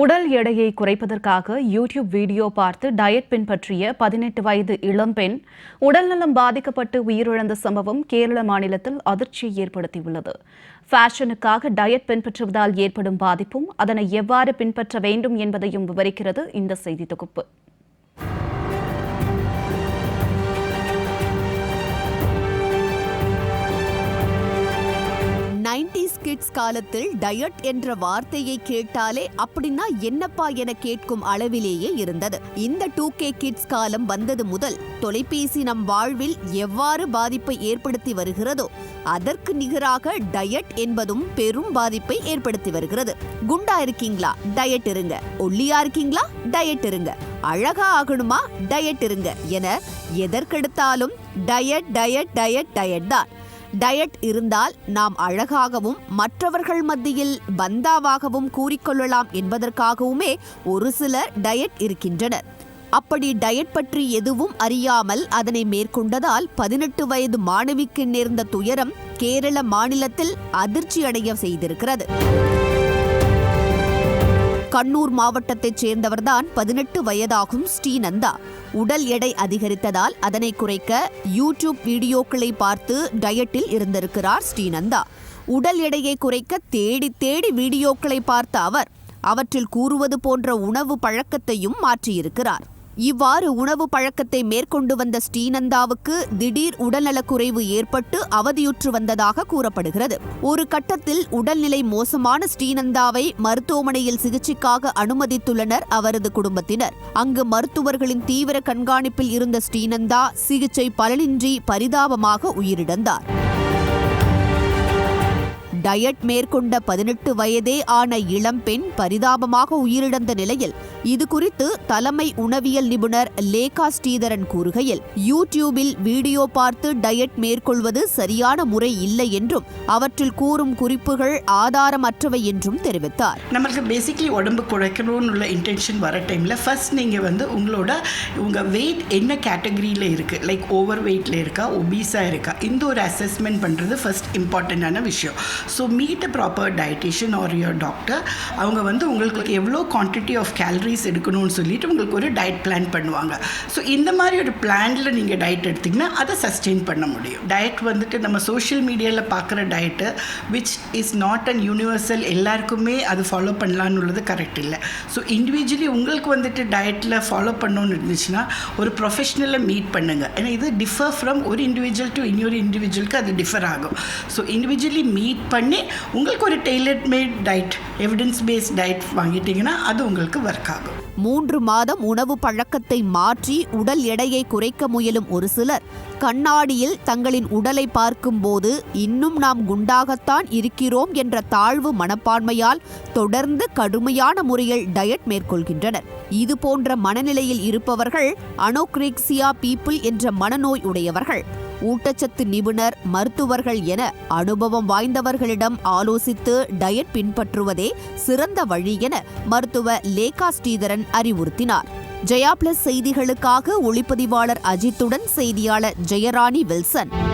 உடல் எடையை குறைப்பதற்காக யூடியூப் வீடியோ பார்த்து டயட் பின்பற்றிய பதினெட்டு வயது இளம்பெண் உடல்நலம் பாதிக்கப்பட்டு உயிரிழந்த சம்பவம் கேரள மாநிலத்தில் அதிர்ச்சியை ஏற்படுத்தியுள்ளது. ஃபேஷனுக்காக டயட் பின்பற்றுவதால் ஏற்படும் பாதிப்பும் அதனை எவ்வாறு பின்பற்ற வேண்டும் என்பதையும் விவரிக்கிறது இந்த செய்தி தொகுப்பு. கிட்ஸ் காலத்தில் டயட் என்ற வார்த்தையை கேட்டாலே அப்படின்னா என்னப்பா என கேட்கும் அளவிலேயே இருந்தது. இந்த டூ கே கிட்ஸ் காலம் வந்தது முதல் தொலைபேசி நம் வாழ்வில் எவ்வாறு பாதிப்பை ஏற்படுத்தி வருகிறதோ அதற்கு நிகராக டயட் என்பதும் பெரும் பாதிப்பை ஏற்படுத்தி வருகிறது. குண்டா இருக்கீங்களா? டயட் இருங்க. ஒல்லியா இருக்கீங்களா? டயட் இருங்க. அழகா ஆகணுமா? டயட் இருங்க. என எதற்கெடுத்தாலும் டயட் டயட் டயட் டயட் தான். டயட் இருந்தால் நாம் அழகாகவும் மற்றவர்கள் மத்தியில் பந்தாவாகவும் கூறிக்கொள்ளலாம் என்பதற்காகவுமே ஒரு சிலர் டயட் இருக்கின்றனர். அப்படி டயட் பற்றி எதுவும் அறியாமல் அதனை மேற்கொண்டதால் பதினெட்டு வயது மாணவிக்கு நேர்ந்த துயரம் கேரள மாநிலத்தில் அதிர்ச்சி அடைய செய்திருக்கிறது. கண்ணூர் மாவட்டத்தைச் சேர்ந்தவர்தான் பதினெட்டு வயதாகும் ஸ்ரீநந்தா. உடல் எடை அதிகரித்ததால் அதனை குறைக்க யூடியூப் வீடியோக்களை பார்த்து டயட்டில் இருந்திருக்கிறார் ஸ்ரீநந்தா. உடல் எடையை குறைக்க தேடி தேடி வீடியோக்களை பார்த்த அவர் அவற்றில் கூறுவது போன்ற உணவு பழக்கத்தையும் மாற்றியிருக்கிறார். இவ்வாறு உணவு பழக்கத்தை மேற்கொண்டு வந்த ஸ்ரீநந்தாவுக்கு திடீர் உடல்நலக்குறைவு ஏற்பட்டு அவதியுற்று வந்ததாக கூறப்படுகிறது. ஒரு கட்டத்தில் உடல்நிலை மோசமான ஸ்ரீநந்தாவை மருத்துவமனையில் சிகிச்சைக்காக அனுமதித்துள்ளனர் அவரது குடும்பத்தினர். அங்கு மருத்துவர்களின் தீவிர கண்காணிப்பில் இருந்த ஸ்ரீநந்தா சிகிச்சை பலனின்றி பரிதாபமாக உயிரிழந்தார். டயட் மேற்கொண்ட பதினெட்டு வயதே ஆன இளம்பெண் பரிதாபமாக உயிரிழந்த நிலையில் இது குறித்து தலைமை உணவியல் நிபுணர் லேகா ஸ்ரீதரன் கூறுகையில் யூடியூபில் வீடியோ பார்த்து டயட் மேற்கொள்வது சரியான முறை இல்லை என்றும் அவற்றில் கூறும் குறிப்புகள் ஆதாரமற்றவை என்றும் தெரிவித்தார். நம்மளுக்கு பேசிக்லி உடம்பு குறைக்கணும்னு உள்ள இன்டென்ஷன் வர டைமில் ஃபர்ஸ்ட் நீங்கள் வந்து உங்களோட உங்கள் வெயிட் என்ன கேட்டகரியில் இருக்குது லைக் ஓவர் வெயிட்டில் இருக்கா? ஒபீஸாக இருக்கா? இந்த ஒரு அசஸ்மெண்ட் பண்ணுறது ஃபர்ஸ்ட் இம்பார்ட்டண்ட்டான விஷயம். So meet a proper dietician or your doctor அவங்க வந்து உங்களுக்கு எவ்வளோ குவான்டிட்டி ஆஃப் கேலரிஸ் எடுக்கணும்னு சொல்லிட்டு உங்களுக்கு ஒரு டயட் பிளான் பண்ணுவாங்க. ஸோ இந்த மாதிரி ஒரு பிளானில் நீங்கள் டயட் எடுத்திங்கன்னா அதை சஸ்டெயின் பண்ண முடியும். டயட் வந்துட்டு நம்ம சோஷியல் மீடியாவில் பார்க்குற diet which is not and universal எல்லாருக்குமே அது ஃபாலோ பண்ணலான்னு உள்ளது கரெக்ட் இல்லை. ஸோ இண்டிவிஜுவலி உங்களுக்கு வந்துட்டு டயட்டில் ஃபாலோ பண்ணணும்னு இருந்துச்சுன்னா ஒரு ப்ரொஃபஷனலை மீட் பண்ணுங்கள் ஏன்னா இது டிஃபர் ஃப்ரம் ஒரு இண்டிவிஜுவல் டு இன்னொரு இண்டிவிஜுவலுக்கு அது டிஃபர் ஆகும். ஸோ இண்டிவிஜுவலி மீட் பண்ணி பண்ணி உங்களுக்கு ஒரு tailor made diet evidence based diet வாங்கிட்டீங்கன்னா அது உங்களுக்கு ஒர்க் ஆகும். மூன்று மாதம் உணவு பழக்கத்தை மாற்றி உடல் எடையை குறைக்க முயலும் ஒரு சிலர் கண்ணாடியில் தங்களின் உடலை பார்க்கும்போது இன்னும் நாம் குண்டாகத்தான் இருக்கிறோம் என்ற தாழ்வு மனப்பான்மையால் தொடர்ந்து கடுமையான முறையில் டயட் மேற்கொள்கின்றனர். இது போன்ற மனநிலையில் இருப்பவர்கள் அனோக்ரிக்சியா பீப்புள் என்ற மனநோய் உடையவர்கள். ஊட்டச்சத்து நிபுணர் மருத்துவர்கள் என அனுபவம் வாய்ந்தவர்களிடம் ஆலோசித்து டயட் பின்பற்றுவதே சிறந்த வழி என மருத்துவ லேகா ஸ்ரீதரன் அறிவுறுத்தினார். ஜெயா பிளஸ் செய்திகளுக்காக ஒளிப்பதிவாளர் அஜித்துடன் செய்தியாளர் ஜெயராணி வில்சன்.